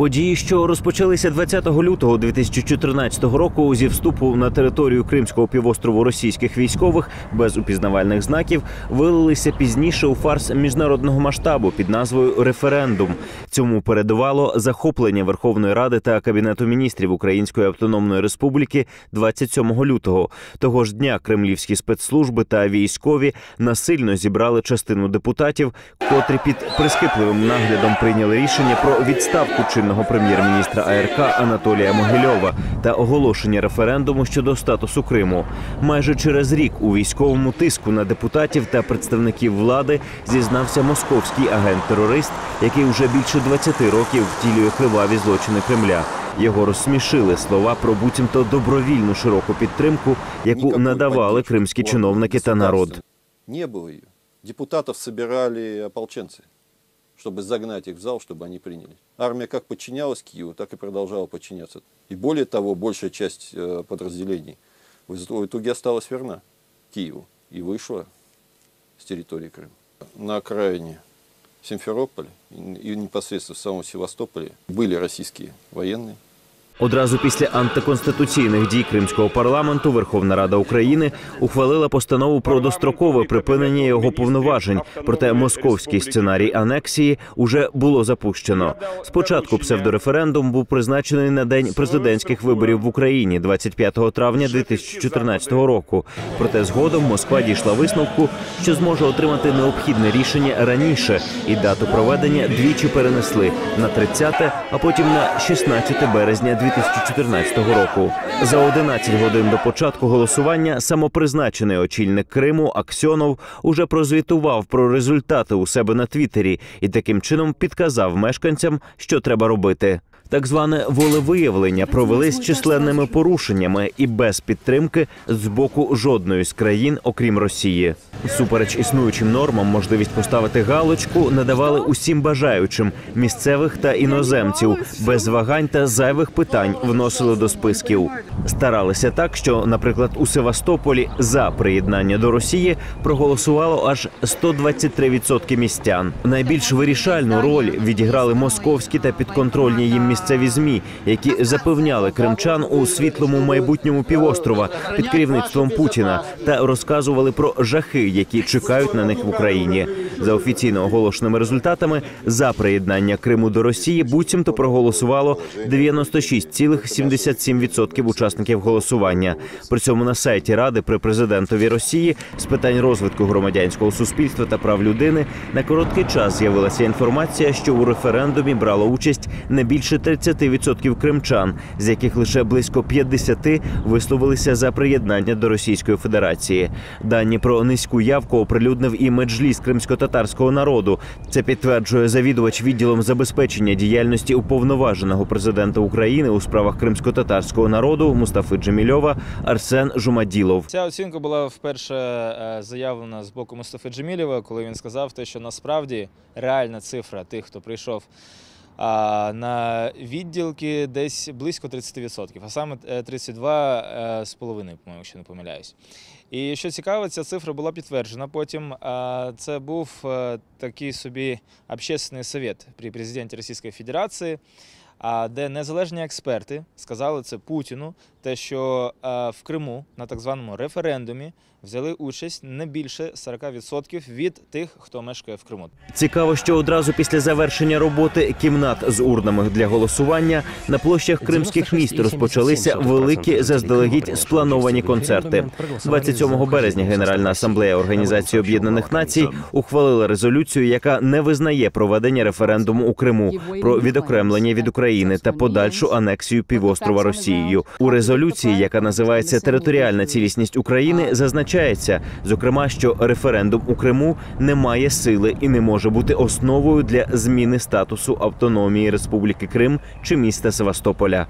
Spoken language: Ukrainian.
Події, що розпочалися 20 лютого 2014 року зі вступу на територію Кримського півострову російських військових без упізнавальних знаків, вилилися пізніше у фарс міжнародного масштабу під назвою Референдум. Цьому передувало захоплення Верховної Ради та Кабінету міністрів Української Автономної Республіки 27 лютого. Того ж дня кремлівські спецслужби та військові насильно зібрали частину депутатів, котрі під прискіпливим наглядом прийняли рішення про відставку чинного прем'єр-міністра АРК Анатолія Могильова та оголошення референдуму щодо статусу Криму. Майже через рік у військовому тиску на депутатів та представників влади зізнався московський агент-терорист, який вже більше 20 років втілює криваві злочини Кремля. Його розсмішили слова про буцімто добровільну широку підтримку, яку надавали кримські чиновники та народ. Не было ее. Депутатов собирали ополченцы, чтобы загнать их в зал, чтобы они приняли. Армия как подчинялась Киеву, так и продолжала подчиняться. И более того, большая часть э, подразделений в ит- в итоге осталась верна Киеву и вышла с территории Крыма. На окраине Симферополя и непосредственно в самом Севастополе были российские военные, Одразу після антиконституційних дій кримського парламенту Верховна Рада України ухвалила постанову про дострокове припинення його повноважень. Проте московський сценарій анексії уже було запущено. Спочатку псевдореферендум був призначений на день президентських виборів в Україні 25 травня 2014 року. Проте згодом Москва дійшла висновку, що зможе отримати необхідне рішення раніше, і дату проведення двічі перенесли на 30, а потім на 16 березня 2014 року. За 11 годин до початку голосування самопризначений очільник Криму Аксьонов уже прозвітував про результати у себе на Твіттері і таким чином підказав мешканцям, що треба робити. Так зване волевиявлення провели з численними порушеннями і без підтримки з боку жодної з країн, окрім Росії. Супереч існуючим нормам, можливість поставити галочку надавали усім бажаючим місцевих та іноземців без вагань та зайвих питань вносили до списків. Старалися так, що, наприклад, у Севастополі за приєднання до Росії проголосувало аж 123% містян. Найбільш вирішальну роль відіграли московські та підконтрольні їм місцеві змі, які запевняли кримчан у світлому майбутньому півострова під керівництвом Путіна та розказували про жахи, які чекають на них в Україні. За офіційно оголошеними результатами за приєднання Криму до Росії буцімто проголосувало 96,77% учасників голосування. При цьому на сайті Ради при президентові Росії з питань розвитку громадянського суспільства та прав людини на короткий час з'явилася інформація, що у референдумі брало участь не більше 30% кримчан, з яких лише близько 50 висловилися за приєднання до Російської Федерації. Дані про низьку явку оприлюднив і меджліс кримсько-татарського народу. Це підтверджує завідувач відділом забезпечення діяльності уповноваженого президента України у справах кримсько-татарського народу Мустафи Джемільова Арсен Жумаділов. Ця оцінка була вперше е, заявлена з боку Мустафи Джемілєва, коли він сказав те, що насправді реальна цифра тих, хто прийшов а, на відділки, десь близько 30%, а саме 32,5%, по-моєму, якщо не помиляюсь. І що цікаво, ця цифра була підтверджена потім. Це був е, такий собі общественний совет при президенті Російської Федерації, а, де незалежні експерти сказали це Путіну, те, що е, в Криму на так званому референдумі взяли участь не більше 40% від тих, хто мешкає в Криму. Цікаво, що одразу після завершення роботи кімнат з урнами для голосування на площах кримських міст розпочалися великі заздалегідь сплановані концерти. 27 березня Генеральна асамблея Організації Об'єднаних Націй ухвалила резолюцію, яка не визнає проведення референдуму у Криму про відокремлення від України та подальшу анексію півострова Росією. У резолюції, яка називається Територіальна цілісність України, зазначається зокрема, що референдум у Криму не має сили і не може бути основою для зміни статусу автономії Республіки Крим чи міста Севастополя.